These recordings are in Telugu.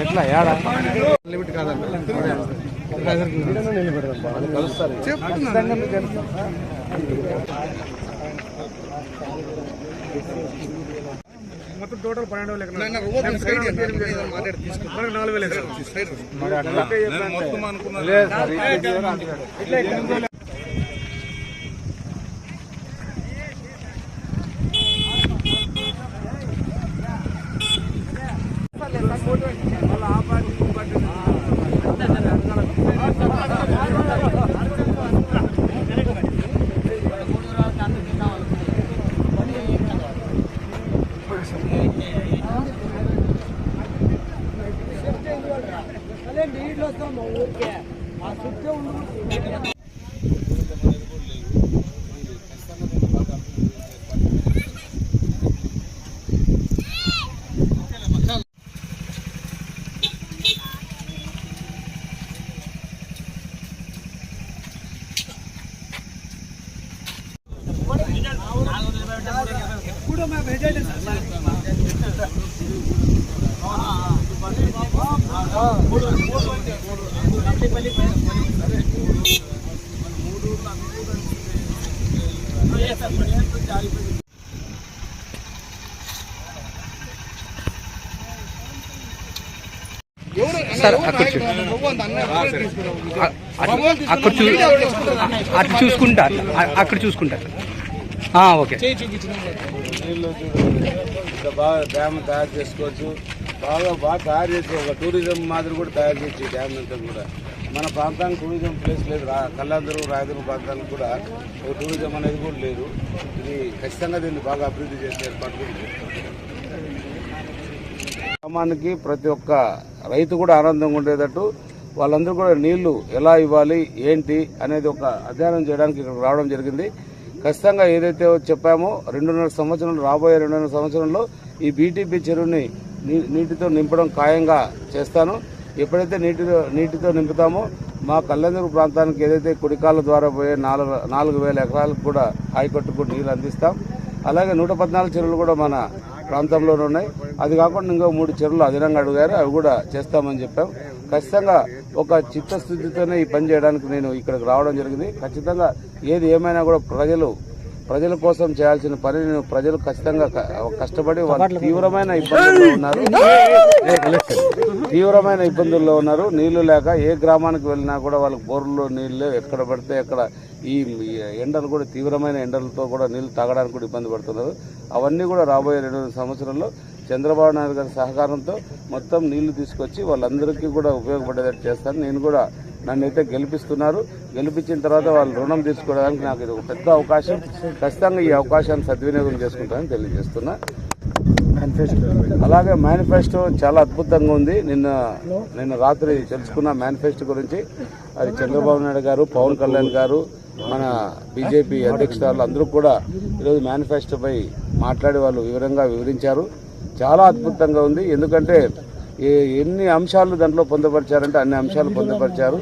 ఎట్లా ఏడా లిమిట్ కాదండి కలుస్తారు. మొత్తం టోటల్ పన్నెండు వేలు సైడ్ ఎనిమిది వేలు మనకు నాలుగు వేలు ఎకరాలు. మరి అట్లా లేదు సార్ ఇట్లా మా అట్లా సార్. అక్కడ అక్కడ అటు చూసుకుంటా. అక్కడ చూసుకుంటా. ఓకే. బాగా డ్యామ్ తయారు చేసుకోవచ్చు. బాగా బాగా తయారు చేసి ఒక టూరిజం మాదిరి కూడా తయారు చేయొచ్చు డ్యామ్ అంతా కూడా. మన ప్రాంతానికి టూరిజం ప్లేస్ లేదు. రా కళ్ళందరూ రాయదురు ప్రాంతానికి కూడా ఒక టూరిజం అనేది కూడా లేదు. ఇది ఖచ్చితంగా దీన్ని బాగా అభివృద్ధి చేసే ఏర్పాటు. గ్రామానికి ప్రతి ఒక్క రైతు కూడా ఆనందంగా ఉండేటట్టు వాళ్ళందరూ కూడా నీళ్ళు ఎలా ఇవ్వాలి ఏంటి అనేది ఒక అధ్యయనం చేయడానికి ఇక్కడ రావడం జరిగింది. ఖచ్చితంగా ఏదైతే చెప్పామో రెండున్నర సంవత్సరంలో రాబోయే రెండున్నర సంవత్సరంలో ఈ బీటీపీ చెరువుని నీ- నీటితో నింపడం ఖాయంగా చేస్తాను. ఎప్పుడైతే నీటితో నీటితో నింపుతామో మా కళ్యాణదుర్గ ప్రాంతానికి ఏదైతే కుడికాల ద్వారా పోయే నాలుగు నాలుగు వేల ఎకరాలకు కూడా హాయికట్టుకు నీళ్ళు అందిస్తాం. అలాగే నూట పద్నాలుగు చెరువులు కూడా మన ప్రాంతంలోనే ఉన్నాయి. అది కాకుండా ఇంకో మూడు చెరువులు అదనంగా అడిగారు. అవి కూడా చేస్తామని చెప్పాం. ఖచ్చితంగా ఒక చిత్తశుద్ధితోనే ఈ పని చేయడానికి నేను ఇక్కడికి రావడం జరిగింది. ఖచ్చితంగా ఏది ఏమైనా కూడా ప్రజలు ప్రజల కోసం చేయాల్సిన పని నేను ప్రజలు ఖచ్చితంగా కష్టపడి వాళ్ళు తీవ్రమైన ఇబ్బందుల్లో ఉన్నారు. తీవ్రమైన ఇబ్బందుల్లో ఉన్నారు. నీళ్ళు లేక ఏ గ్రామానికి వెళ్ళినా కూడా వాళ్ళకి బోర్లు నీళ్ళు ఎక్కడ పడితే ఎక్కడ ఈ ఈ ఎండలు కూడా తీవ్రమైన ఎండలతో కూడా నీళ్ళు తాగడానికి కూడా ఇబ్బంది పడుతున్నారు. అవన్నీ కూడా రాబోయే రెండు సంవత్సరాల్లో చంద్రబాబు నాయుడు గారి సహకారంతో మొత్తం నీళ్ళు తీసుకొచ్చి వాళ్ళందరికీ కూడా ఉపయోగపడేటట్టు చేస్తాను. నేను కూడా నన్నైతే గెలిపిస్తున్నారు. గెలిపించిన తర్వాత వాళ్ళు రుణం తీసుకోవడానికి నాకు ఇది ఒక పెద్ద అవకాశం. ఖచ్చితంగా ఈ అవకాశాన్ని సద్వినియోగం చేసుకుంటానని తెలియజేస్తున్నా. అలాగే మేనిఫెస్టో చాలా అద్భుతంగా ఉంది. నిన్న నిన్న రాత్రి తెలుసుకున్న మేనిఫెస్టో గురించి. అది చంద్రబాబు నాయుడు గారు పవన్ కళ్యాణ్ గారు మన బీజేపీ అధ్యక్షురాలు అందరూ కూడా ఈరోజు మేనిఫెస్టోపై మాట్లాడి వాళ్ళు వివరంగా వివరించారు. చాలా అద్భుతంగా ఉంది. ఎందుకంటే ఏ- ఎన్ని అంశాలు దాంట్లో పొందుపరిచారంటే అన్ని అంశాలు పొందుపరిచారు.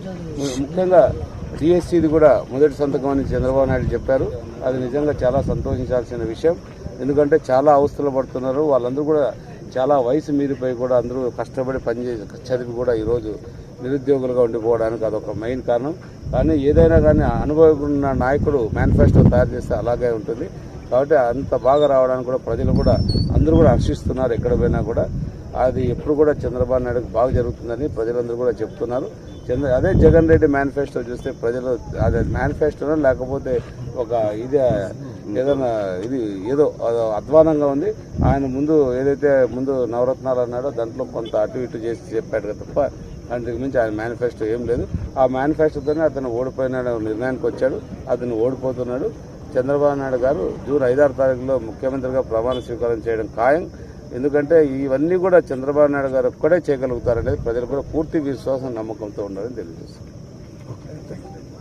ముఖ్యంగా టీఎస్సీది కూడా మొదటి సంతకం అని చంద్రబాబు నాయుడు చెప్పారు. అది నిజంగా చాలా సంతోషించాల్సిన విషయం. ఎందుకంటే చాలా అవస్థలు పడుతున్నారు. వాళ్ళందరూ కూడా చాలా వయసు మీరిపోయి కూడా అందరూ కష్టపడి పనిచేసి చదివి కూడా ఈరోజు నిరుద్యోగులుగా ఉండిపోవడానికి అదొక మెయిన్ కారణం. కానీ ఏదైనా కానీ అనుభవం నాయకుడు మేనిఫెస్టో తయారు చేస్తే అలాగే ఉంటుంది. కాబట్టి అంత బాగా రావడానికి కూడా ప్రజలు కూడా అందరూ కూడా హర్షిస్తున్నారు ఎక్కడ పోయినా కూడా. అది ఎప్పుడు కూడా చంద్రబాబు నాయుడుకు బాగా జరుగుతుందని ప్రజలందరూ కూడా చెప్తున్నారు. చంద్ర అదే జగన్ రెడ్డి మేనిఫెస్టో చూస్తే ప్రజలు అదే మేనిఫెస్టోనో లేకపోతే ఒక ఇది ఏదైనా ఇది ఏదో అధ్వానంగా ఉంది. ఆయన ముందు ఏదైతే ముందు నవరత్నాలు అన్నాడో దాంట్లో కొంత అటు ఇటు చేసి చెప్పాడు కదా తప్ప అందుకు మించి ఆయన మేనిఫెస్టో ఏం లేదు. ఆ మేనిఫెస్టోతోనే అతను ఓడిపోయిన నిర్ణయానికి వచ్చాడు. అతను ఓడిపోతున్నాడు. చంద్రబాబు నాయుడు గారు జూన్ ఐదారు తారీఖులో ముఖ్యమంత్రిగా ప్రమాణ స్వీకారం చేయడం ఖాయం. ఎందుకంటే ఇవన్నీ కూడా చంద్రబాబు నాయుడు గారు ఒక్కడే చేయగలుగుతారనేది ప్రజలు కూడా పూర్తి విశ్వాసం నమ్మకంతో ఉండాలని తెలియజేస్తారు